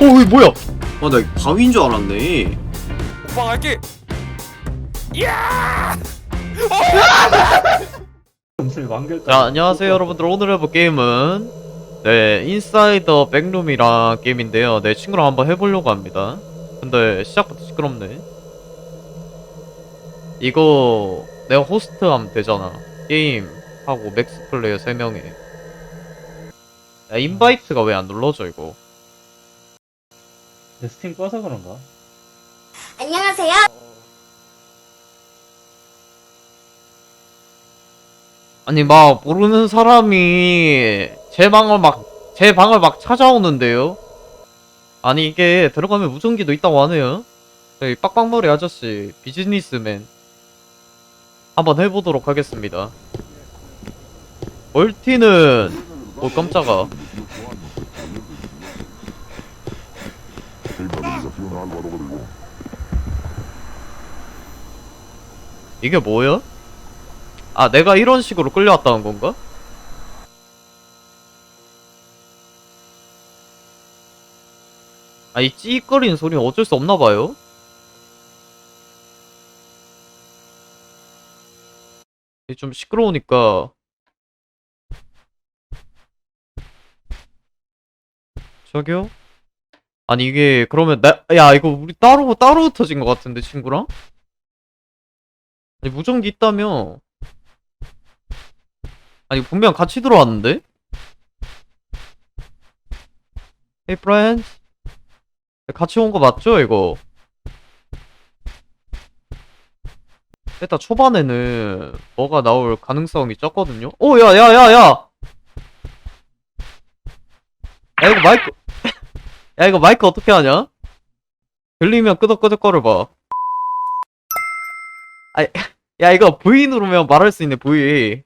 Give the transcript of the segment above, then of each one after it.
어, 이거 뭐야? 아, 나 바위인 줄 알았네. 오빠 갈게. 무슨 완결 자, 안녕하세요, 여러분들. 오늘 해볼 게임은 네, 인사이더 백룸이란 게임인데요. 내 친구랑 한번 해보려고 합니다. 근데 시작부터 시끄럽네. 이거 내가 호스트 하면 되잖아. 게임 하고 맥스 플레이어 3명에. 야, 인바이트가 왜 안 눌러져, 이거? 내 스팀 꺼서 그런가? 안녕하세요. 아니, 막, 모르는 사람이 제 방을 막, 제 방을 막 찾아오는데요? 아니, 이게 들어가면 무전기도 있다고 하네요? 저희 빡빡머리 아저씨, 비즈니스맨. 한번 해보도록 하겠습니다. 멀티는, 오, 깜짝아. 이게 뭐야? 아, 내가 이런 식으로 끌려왔다는 건가? 아, 이 찌익거리는 소리 어쩔 수 없나 봐요? 이게 좀 시끄러우니까. 저기요? 아니, 이게, 그러면, 나, 야, 이거 우리 따로, 따로 흩어진 것 같은데, 친구랑? 아니, 무전기 있다며. 아니 분명 같이 들어왔는데? Hey friends 같이 온 거 맞죠 이거? 일단 초반에는 뭐가 나올 가능성이 적거든요? 오 야야 야야! 야 이거 마이크 야 이거 마이크 어떻게 하냐? 들리면 끄덕끄덕 거려봐. 아, 야 이거 V 누르면 말할 수 있네 V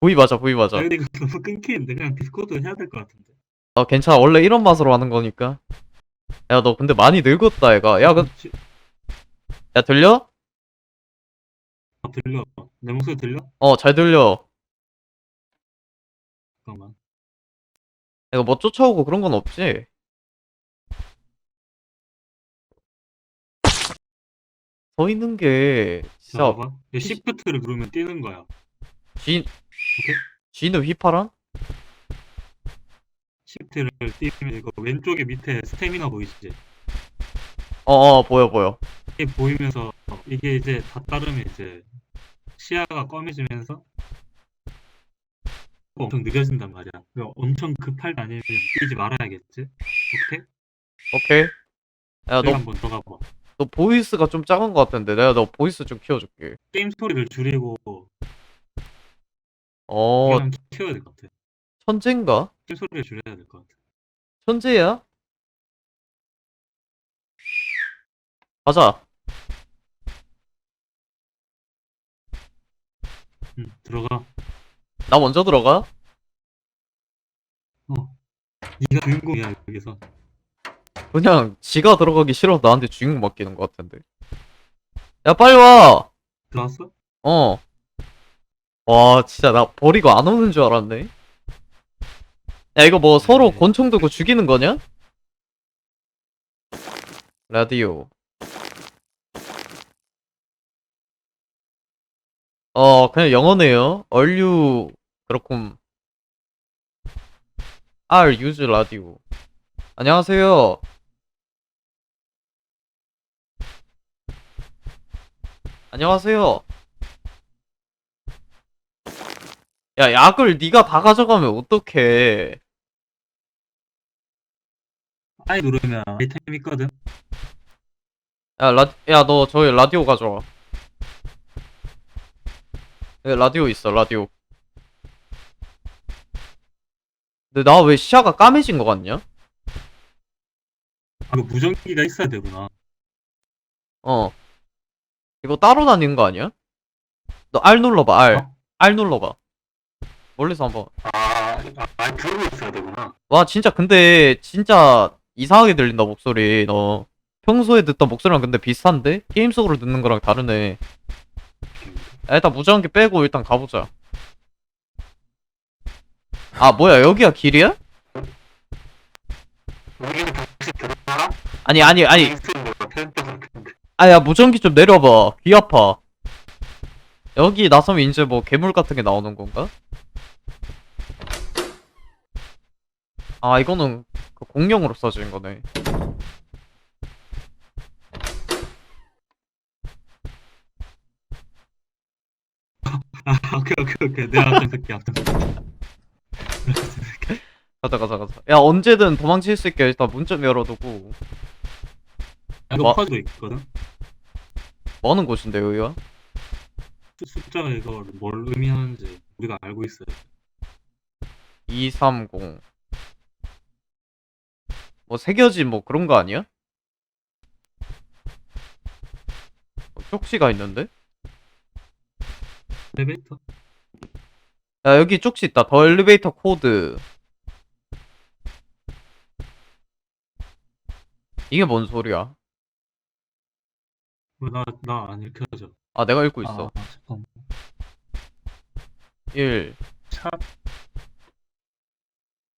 V 맞아 V 맞아. 아 근데 이거 너무 끊기는데 그냥 디스코드 해야 될 것 같은데. 어 괜찮아. 원래 이런 맛으로 하는 거니까. 야 너 근데 많이 늙었다 얘가. 야 그 지- 야 들려? 아, 들려. 내 목소리 들려? 어 잘 들려. 잠깐만. 이거 뭐 쫓아오고 그런 건 없지? 서 있는 게 진짜 잠깐만 이거 시프트를 누르면 뛰는 거야 쥐 쥐는 휘파람? 시프트를 띄면 이거 왼쪽에 밑에 스태미나 보이지? 어어 보여 보여 이게 보이면서 이게 이제 다 따르면 이제 시야가 검해지면서 엄청 느려진단 말이야 엄청 급할 때 아니면 뛰지 말아야겠지? 오케이? 오케이 야 너 한번 더 가봐 너 보이스가 좀 작은 것 같은데 내가 너 보이스 좀 키워줄게. 게임 소리를 줄이고 어 키워야 될 것 같아. 천재인가? 게임 소리를 줄여야 될 것 같아. 천재야? 가자. 응 들어가. 나 먼저 들어가? 네가 주인공이야 여기서 그냥 지가 들어가기 싫어 나한테 주인공 맡기는 것 같은데 야 빨리 와 들어왔어? 어. 와, 진짜 나 버리고 안 오는 줄 알았네. 야, 이거 뭐 서로 네. 권총 들고 죽이는 거냐? 라디오. 어, 그냥 영어네요. You, 그렇군. Are use radio. 안녕하세요. 안녕하세요. 야, 약을 네가 다 가져가면 어떡해. I 누르면 아이템 있거든 야, 라, 야, 너 저기 라디오 가져와. 여기 라디오 있어, 라디오. 근데 나 왜 시야가 까매진 것 같냐? 아, 이거 무전기가 있어야 되구나 어. 이거 따로 다니는 거 아니야? 너 R 눌러봐, R. 어? R 눌러봐. 멀리서 한번. 아, 아 들고 있어야 되구나 와, 진짜 근데, 진짜 이상하게 들린다, 목소리, 너. 평소에 듣던 목소리랑 근데 비슷한데? 게임 속으로 듣는 거랑 다르네. 야, 일단 무전기 빼고 일단 가보자. 아, 뭐야, 여기가 길이야? 여기는 다시 들어 아니 아니 아니 근데 아야 무전기 좀 내려봐. 귀 아파. 여기 나서면 이제 뭐 괴물 같은 게 나오는 건가? 아 이거는 그 공룡으로 써진 거네. 아 오케이 오케이 오케이. 내가 앞장 쓸게 앞장 쓸게 가자 가자 가자. 야 언제든 도망칠 수 있게 일단 문 좀 열어두고. 이거 뭐? 퍼즐도 있거든 뭐 하는 곳인데 여기가? 수- 숫자가 이거 뭘 의미하는지 우리가 알고 있어요 230 뭐 새겨진 뭐 그런 거 아니야? 뭐 쪽지가 있는데? 엘리베이터 야 여기 쪽지 있다 더 엘리베이터 코드 이게 뭔 소리야? 왜나나 안 읽혀져 아 내가 읽고 있어. 아 잠깐 1샵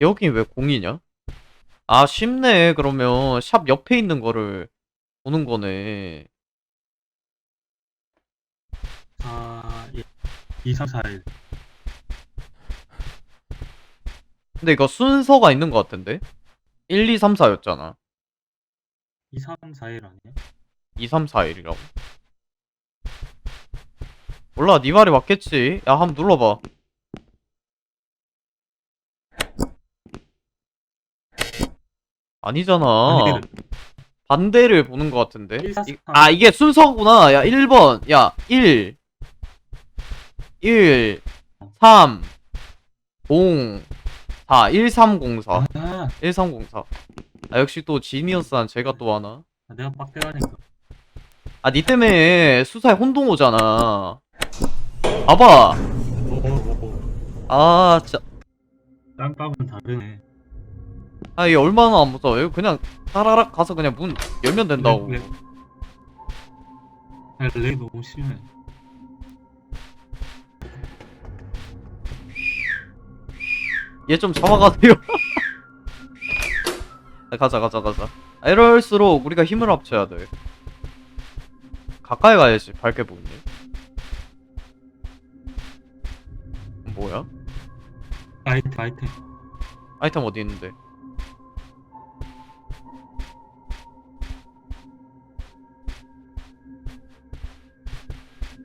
여기 왜 공이냐? 아 쉽네. 그러면 샵 옆에 있는 거를 보는 거네. 4 2 3 4 1 근데 이거 순서가 있는 거 같은데? 1, 2, 3, 4였잖아. 2 3 4 1 아니야? 2, 3, 4, 1이라고? 몰라 네 말이 맞겠지? 야 한번 눌러봐. 아니잖아. 아니, 반대를 보는 것 같은데. 이- 삼. 아 이게 순서구나. 야 1번. 야 1 1 3 0 4 1304 아, 1304 아 역시 또 지니어스한 제가 또 하나? 아, 내가 빡대가니까 아 니 때문에 수사에 혼동 오잖아. 봐봐. 아 진짜. 땀값은 다르네. 아 이게 얼마나 안 무서워. 이거 그냥 따라락 가서 그냥 문 열면 된다고. 렉, 렉. 야, 렉 너무 심해. 얘 좀 잡아가세요. 아, 가자 가자 가자. 아, 이럴수록 우리가 힘을 합쳐야 돼 가까이 가야지 밝게 보이네 뭐야? 아이템 아이템 아이템 어디 있는데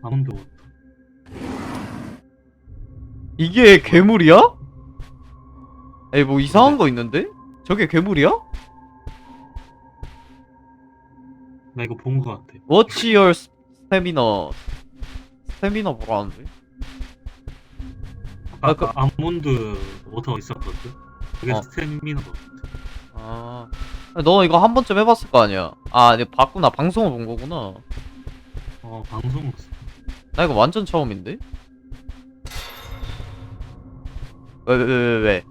아무도 못 이게 괴물이야? 에이 뭐 이상한 거 있는데? 저게 괴물이야? 나 이거 본 거 같아 What's your stamina? 스태미나 뭐라는데? 아, 아까 아몬드 워터가 있었거든 그게 어. 스태미나 거 아, 너 이거 한 번쯤 해봤을 거 아니야? 아, 네, 봤구나. 방송을 본 거구나. 어 방송 나 이거 완전 처음인데? 왜, 왜, 왜, 왜, 왜?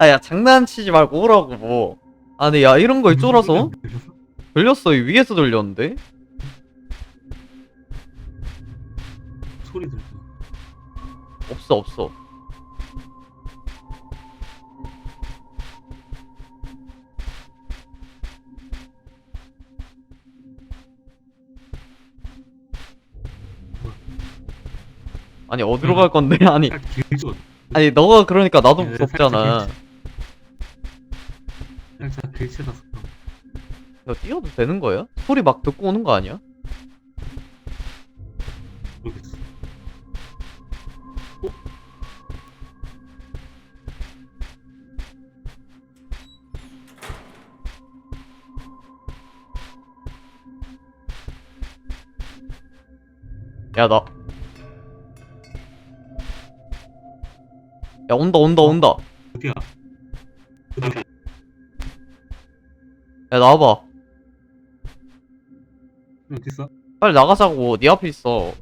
아, 야, 장난치지 말고 오라고, 뭐. 아니, 야, 이런 거에 쫄아서? 들렸어, 이 위에서 들렸는데? 소리 들려 없어, 없어. 아니, 어디로 갈 건데? 아니, 딱 길죠 아니, 너가 그러니까 나도 네, 무섭잖아. 살짝 길치라서 이거 뛰어도 되는 거야? 소리 막 듣고 오는 거 아니야? 모르겠어 야, 나. 야, 온다, 온다, 온다. 어디야 야, 나와봐. 어디 있어 빨리 나가자고. 네 앞에 있어.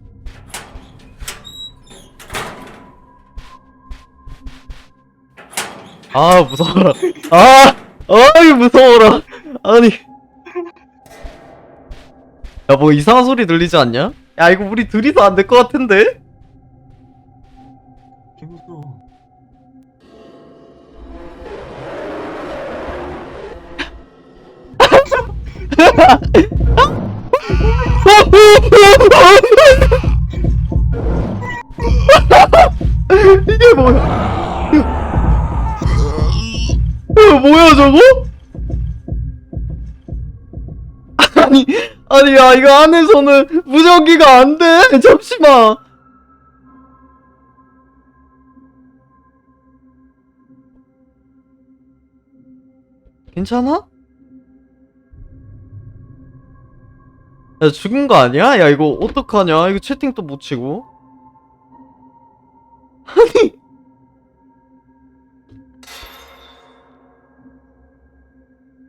아, 무서워라. 아, 아이, 무서워라. 아니. 야, 뭐 이상한 소리 들리지 않냐? 야, 이거 우리 둘이서 안 될 것 같은데? 이게 뭐야? 야, 뭐야 저거? 아니 아니 야 이거 안에서는 무전기가 안 돼. 잠시만. 괜찮아? 야 죽은 거 아니야? 야 이거 어떡하냐? 이거 채팅 또 못 치고. 아니.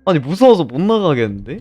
아니 무서워서 못 나가겠는데?